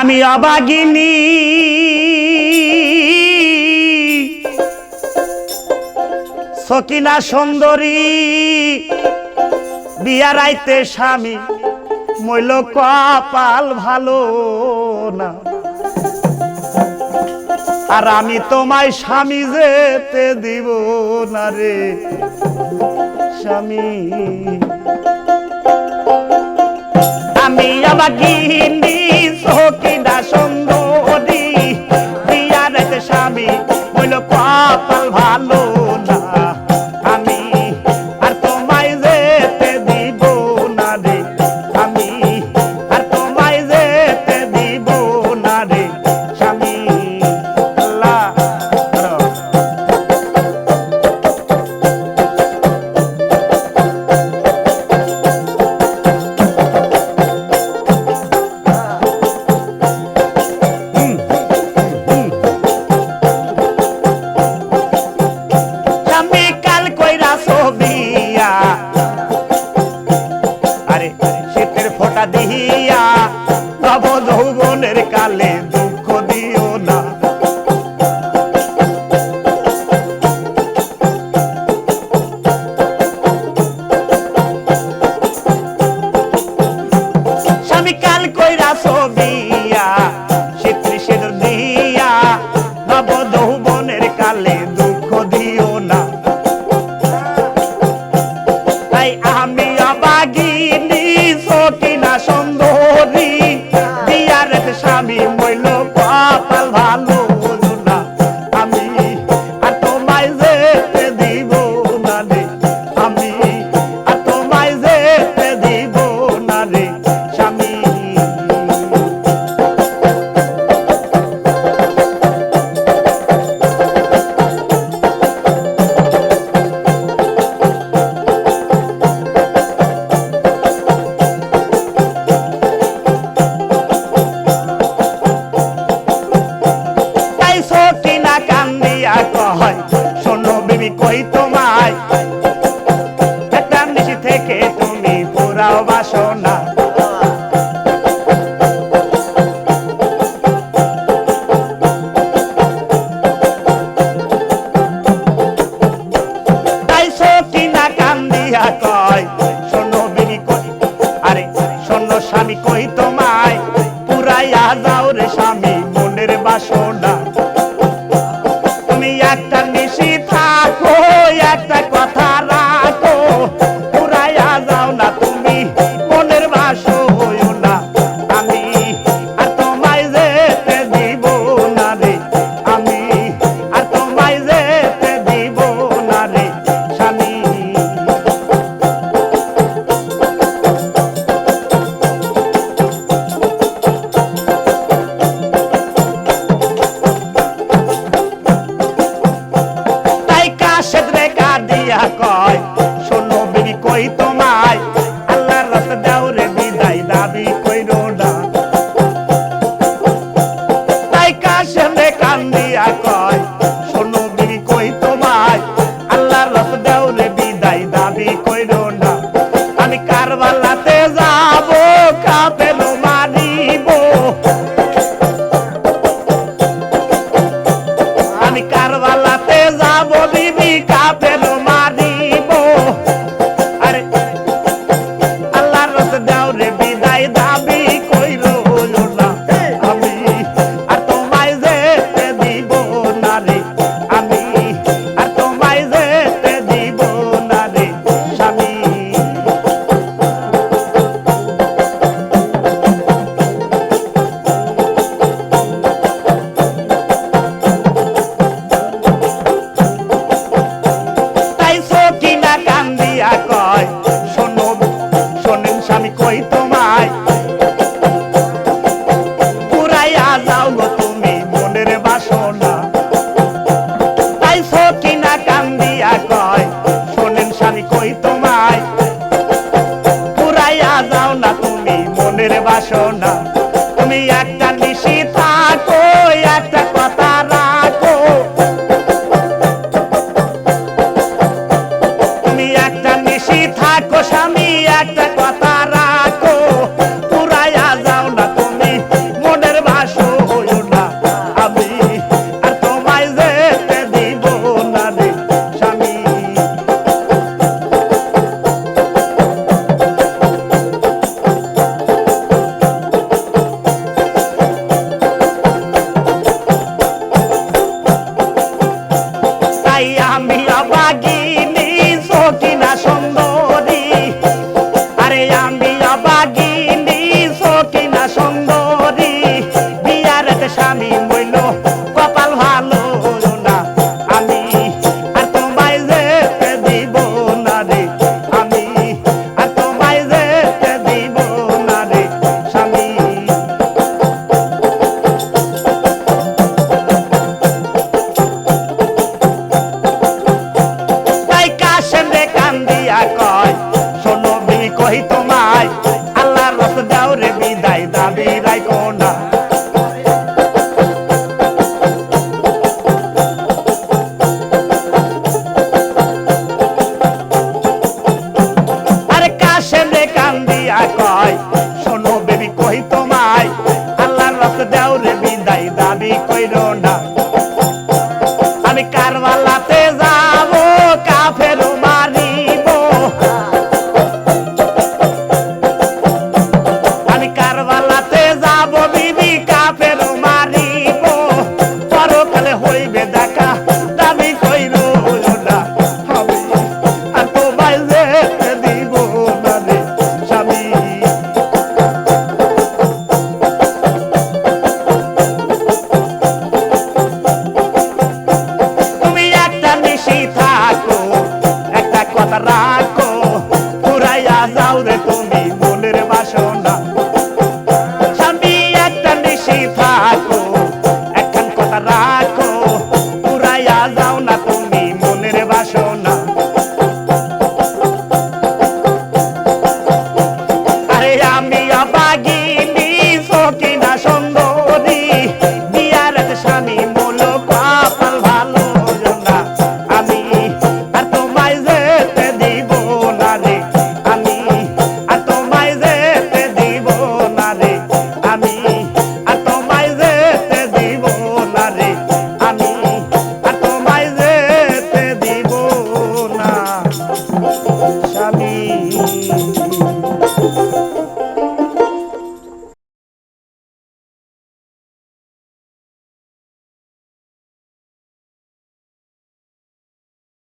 আমি অবাগিনী। সকিনা সুন্দরী বিয়ারাইতে স্বামী, মইল কপাল ভালো না। আর আমি তোমায় স্বামী যেতে দিব না রে, স্বামী। আমি আবার জীবনের কালে she বাসনা। দাবি কইল না।